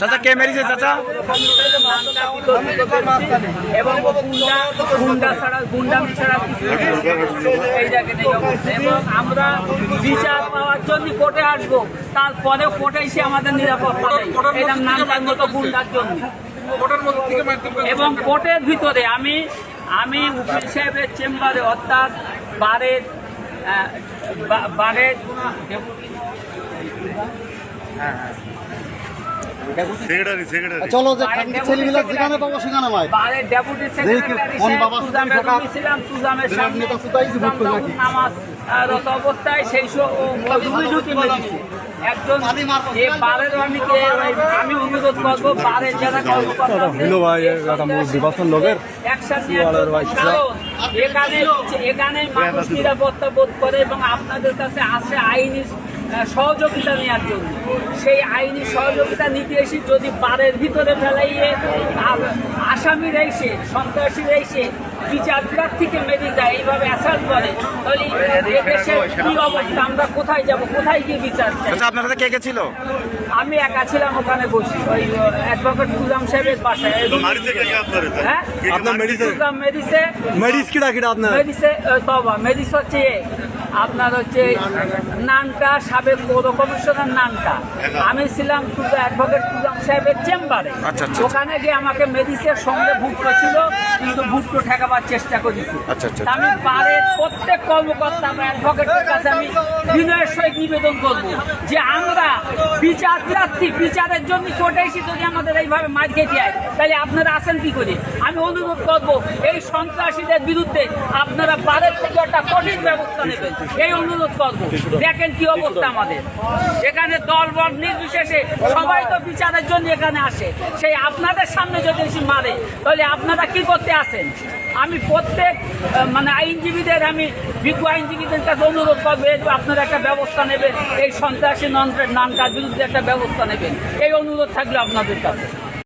চাচা কে মেরেছে চাচা? এবং গুন্ডা ছাড়া ছাড়া আমরা বিচার পাওয়ার জন্য কোর্টে আসব। তারপরে কোর্টে এসে আমাদের নিরাপত্তা মতো গুন্ডার জন্য। এবং কোর্টের ভিতরে আমি আমি উকিল সাহেবের চেম্বারে অর্থাৎ বারের আহ, বা- বারের সেক্রেটারি সেক্রেটারি চলো যে খানকি ছেলেগুলো যেখানে পাবো সেখানে ভাই বারের ডেপুটি সেক্রেটারি কোন বাবা সুজাম ছিলাম, সুজামের সামনে নেতা সুজাই যে নাকি? নামাজ রত অবস্থায় সেই সব দুই দুটি মেরেছে একজন এ বারের আমি আমি অনুরোধ করব বারের যারা কর্মকর্তা হইল ভাই, একটা নির্বাচন লোকের। একসাথে এখানে এখানে মানুষ নিরাপত্তা বোধ করে এবং আপনাদের কাছে আসে আইনি সহযোগিতা নেওয়ার জন্য। সেই আইনি সহযোগিতা নিতে এসে যদি বারের ভিতরে ফেলাইয়ে আর আসামিরা এসে সন্ত্রাসীরা এসে বিচার প্রার্থীকে মেরে যায় এইভাবে অ্যাসাল্ট করে তাহলে দেশের কি অবস্থা? আমরা কোথায় যাব? কোথায় গিয়ে বিচার চাই? আপনার সাথে কে কে ছিল? আমি একা ছিলাম ওখানে বসি। ওই অ্যাডভোকেট গুলাম সাহেবের বাসায়? হ্যাঁ? মেডিসে মেডিস কিটা কিটা আপনার? মেডিসে তবা মেডিস হচ্ছে আপনার হচ্ছে নানটা সাবেক পৌর কমিশনের নানটা আমি ছিলাম অ্যাডভোকেট টুজাম সাহেবের চেম্বারে। আচ্ছা, আচ্ছা। ওখানে গিয়ে আমাকে মেডিসের সঙ্গে ভুক্ত ছিল। কিন্তু ভুট্টো ঠেকাবার চেষ্টা করেছি। আচ্ছা, আচ্ছা, তা আমি পারে প্রত্যেক কর্মকর্তা বা অ্যাডভোকেটের কাছে আমি বিনয়ের সহিত নিবেদন করব যে আমরা বিচার প্রার্থী বিচারের জন্য কোর্টে এসে যদি আমাদের এইভাবে মার খেতে হয় তাহলে আপনারা আসেন কি করে? আমি অনুরোধ করব এই সন্ত্রাসীদের বিরুদ্ধে আপনারা বারের থেকে একটা কঠিন ব্যবস্থা নেবেন। এই অনুরোধ করব। দেখেন কি অবস্থা আমাদের। এখানে দল বল নির্বিশেষে সবাই তো বিচারের জন্য এখানে আসে। সেই আপনাদের সামনে যদি এসে মারে তাহলে আপনারা কি করতে আসেন আমি প্রত্যেক মানে আইনজীবীদের, আমি বিজ্ঞ আইনজীবীদের কাছে অনুরোধ করব, এই আপনারা একটা ব্যবস্থা নেবেন, এই সন্ত্রাসী নন্ত্রের নানকার বিরুদ্ধে একটা ব্যবস্থা নেবেন। এই অনুরোধ থাকলে আপনাদের কাছে।